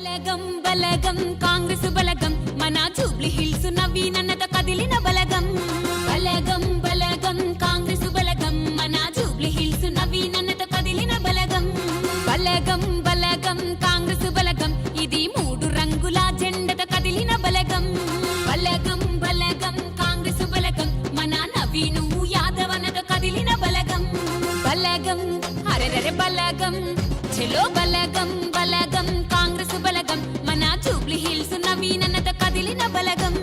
బలగం బలగం కాంగ్రెస్ బలగం. మన Jubilee hills నవీనన్నత కదిలిన బలగం. బలగం బలగం కాంగ్రెస్ బలగం. మన జూబ్లీ హిల్స్ నవీనన్నత కదిలిన బలగం. బలగం బలగం కాంగ్రెస్ బలగం. ఇది మూడు రంగుల జెండత కదిలిన బలగం. బలగం బలగం కాంగ్రెస్ బలగం. మన నవీను యాదవనత కదిలిన బలగం. బలగం అరెరెరె బలగం. చెలో బలగం బలగం కాంగ్రెస్ బలగం మన జూబ్లీ హిల్స్ నవీనన్నత కదిలిన బలగం.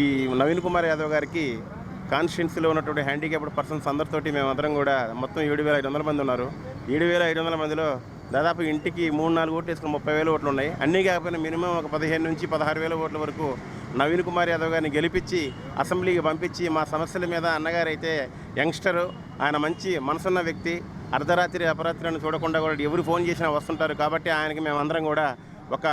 ఈ నవీన్ కుమార్ యాదవ్ గారికి కాన్స్టిట్యున్సీలో ఉన్నటువంటి హ్యాండిక్యాప్డ్ పర్సన్స్ అందరితోటి మేమందరం కూడా మొత్తం ఏడు వేల ఐదు వందల మంది ఉన్నారు. ఏడు వేల ఐదు వందల మందిలో దాదాపు ఇంటికి మూడు నాలుగు ఓట్లు వేసుకుని ముప్పై వేల ఓట్లు ఉన్నాయి. అన్నీ కాకపోయినా మినిమం ఒక పదిహేను నుంచి పదహారు వేల ఓట్ల వరకు నవీన్ కుమార్ యాదవ్ గారిని గెలిపించి అసెంబ్లీకి పంపించి మా సమస్యల మీద అన్నగారు అయితే యంగ్స్టరు ఆయన మంచి మనసున్న వ్యక్తి అర్ధరాత్రి అపరాత్రి అని చూడకుండా కూడా ఎవరు ఫోన్ చేసినా వస్తుంటారు. కాబట్టి ఆయనకి మేమందరం కూడా ఒక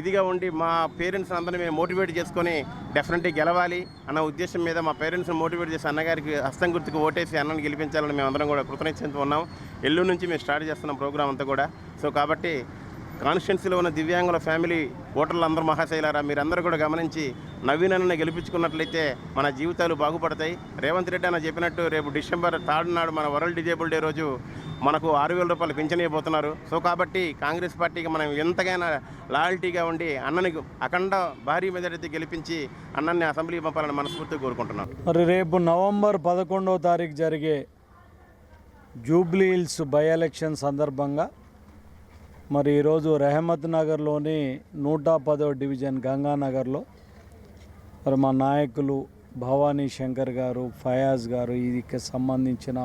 ఇదిగా ఉండి మా పేరెంట్స్ అందరినీ మేము మోటివేట్ చేసుకొని డెఫినెట్గా గెలవాలి అన్న ఉద్దేశం మీద మా పేరెంట్స్ని మోటివేట్ చేసి అన్నగారికి హస్తం గుర్తుకు ఓటేసి అన్నని గెలిపించాలని మేము అందరం కూడా కృతజ్ఞత ఉన్నాం. ఎల్లుండి నుంచి మేము స్టార్ట్ చేస్తున్నాం ప్రోగ్రామ్ అంతా కూడా. సో కాబట్టి కాన్స్టిట్యున్సీలో ఉన్న దివ్యాంగుల ఫ్యామిలీ ఓటర్లు అందరూ మహాశైలారా మీరందరూ కూడా గమనించి నవీన్ గెలిపించుకున్నట్లయితే మన జీవితాలు బాగుపడతాయి. రేవంత్ రెడ్డి అన్న చెప్పినట్టు రేపు డిసెంబర్ థర్డ్ నాడు మన వరల్డ్ డిజేబుల్ డే రోజు మనకు ఆరు వేల రూపాయలు పింఛన్ ఇవ్వబోతున్నారు. సో కాబట్టి కాంగ్రెస్ పార్టీకి మనం ఎంతకైనా లాయల్టీగా ఉండి అన్నని అఖండ భారీ మెజారిటీ గెలిపించి అన్నని అసెంబ్లీ పంపాలని మనస్ఫూర్తిగా కోరుకుంటున్నాం. మరి రేపు నవంబర్ పదకొండవ తారీఖు జరిగే జూబ్లీ హిల్స్ బై ఎలక్షన్ సందర్భంగా మరి ఈరోజు రెహమత్ నగర్లోని నూట పదో డివిజన్ గంగానగర్లో మరి మా నాయకులు భవానీ శంకర్ గారు ఫయాజ్ గారు ఇదికి సంబంధించిన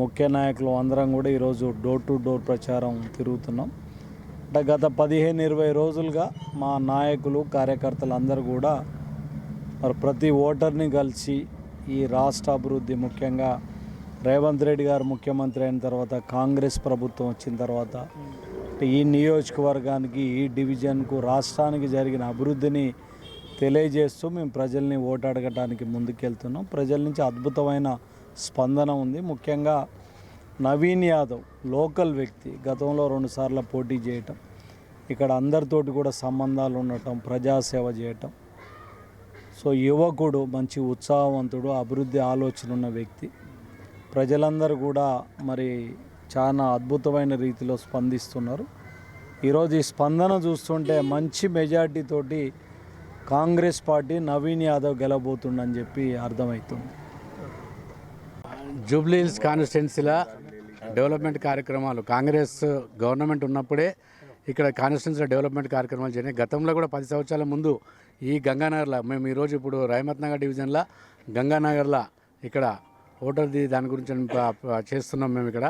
ముఖ్య నాయకులు అందరం కూడా ఈరోజు డోర్ టు డోర్ ప్రచారం తిరుగుతున్నాం. అంటే గత పదిహేను ఇరవై రోజులుగా మా నాయకులు కార్యకర్తలు అందరూ కూడా మరి ప్రతి ఓటర్ని కలిసి ఈ రాష్ట్ర అభివృద్ధి ముఖ్యంగా రేవంత్ రెడ్డి గారు ముఖ్యమంత్రి అయిన తర్వాత కాంగ్రెస్ ప్రభుత్వం వచ్చిన తర్వాత ఈ నియోజకవర్గానికి ఈ డివిజన్కు రాష్ట్రానికి జరిగిన అభివృద్ధిని తెలియజేస్తూ మేము ప్రజల్ని ఓటు అడగడానికి ముందుకెళ్తున్నాం. ప్రజల నుంచి అద్భుతమైన స్పందన ఉంది. ముఖ్యంగా నవీన్ యాదవ్ లోకల్ వ్యక్తి గతంలో రెండుసార్లు పోటీ చేయటం ఇక్కడ అందరితోటి కూడా సంబంధాలు ఉండటం ప్రజాసేవ చేయటం. సో యువకుడు మంచి ఉత్సాహవంతుడు అభివృద్ధి ఆలోచన ఉన్న వ్యక్తి. ప్రజలందరూ కూడా మరి చాలా అద్భుతమైన రీతిలో స్పందిస్తున్నారు. ఈరోజు ఈ స్పందన చూస్తుంటే మంచి మెజార్టీతోటి కాంగ్రెస్ పార్టీ నవీన్ యాదవ్ గెలబోతుండని చెప్పి అర్థమవుతుంది. జూబ్లీహిల్స్ కాన్స్టిట్యున్సీలో డెవలప్మెంట్ కార్యక్రమాలు కాంగ్రెస్ గవర్నమెంట్ ఉన్నప్పుడే ఇక్కడ కాన్స్టిట్యున్సీలో డెవలప్మెంట్ కార్యక్రమాలు జరిగినాయి. గతంలో కూడా పది సంవత్సరాల ముందు ఈ గంగానగర్లో మేము ఈరోజు ఇప్పుడు రహమత్ నగర్ డివిజన్లో గంగానగర్లో ఇక్కడ ఓటర్ది దాని గురించి చేస్తున్నాం మేము ఇక్కడ.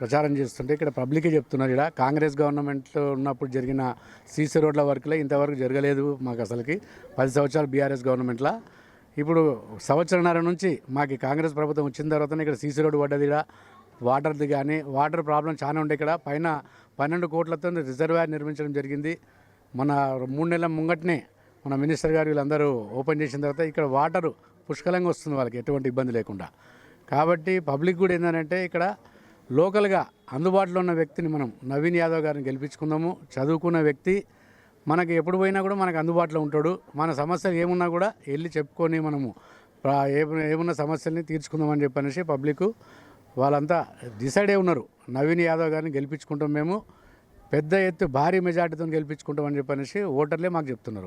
ప్రచారం చేస్తుంటే ఇక్కడ పబ్లికే చెప్తున్నారు ఇక్కడ. కాంగ్రెస్ గవర్నమెంట్ ఉన్నప్పుడు జరిగిన సీసీ రోడ్ల వర్క్లో ఇంతవరకు జరగలేదు మాకు అసలుకి. పది సంవత్సరాలు బీఆర్ఎస్ గవర్నమెంట్లో. ఇప్పుడు సంవత్సరంన్నర నుంచి మాకు కాంగ్రెస్ ప్రభుత్వం వచ్చిన తర్వాతనే ఇక్కడ సీసీ రోడ్డు పడ్డది ఇక్కడ. వాటర్ది కానీ వాటర్ ప్రాబ్లం చాలా ఉండే ఇక్కడ. పైన పన్నెండు కోట్లతో రిజర్వాయర్ నిర్మించడం జరిగింది. మన మూడు నెలల ముంగట్నే మన మినిస్టర్ గారు వీళ్ళందరూ ఓపెన్ చేసిన తర్వాత ఇక్కడ వాటర్ పుష్కలంగా వస్తుంది వాళ్ళకి ఎటువంటి ఇబ్బంది లేకుండా. కాబట్టి పబ్లిక్ కూడా ఏంటంటే ఇక్కడ లోకల్గా అందుబాటులో ఉన్న వ్యక్తిని మనం నవీన్ యాదవ్ గారిని గెలిపించుకుందాము. చదువుకున్న వ్యక్తి మనకి ఎప్పుడు పోయినా కూడా మనకు అందుబాటులో ఉంటాడు. మన సమస్యలు ఏమున్నా కూడా వెళ్ళి చెప్పుకొని మనము ఏమున్న సమస్యల్ని తీర్చుకుందామని చెప్పనేసి పబ్లిక్ వాళ్ళంతా డిసైడ్ అయి ఉన్నారు. నవీన్ యాదవ్ గారిని గెలిపించుకుంటాం మేము. పెద్ద ఎత్తు భారీ మెజార్టీతో గెలిపించుకుంటామని చెప్పనేసి ఓటర్లే మాకు చెప్తున్నారు.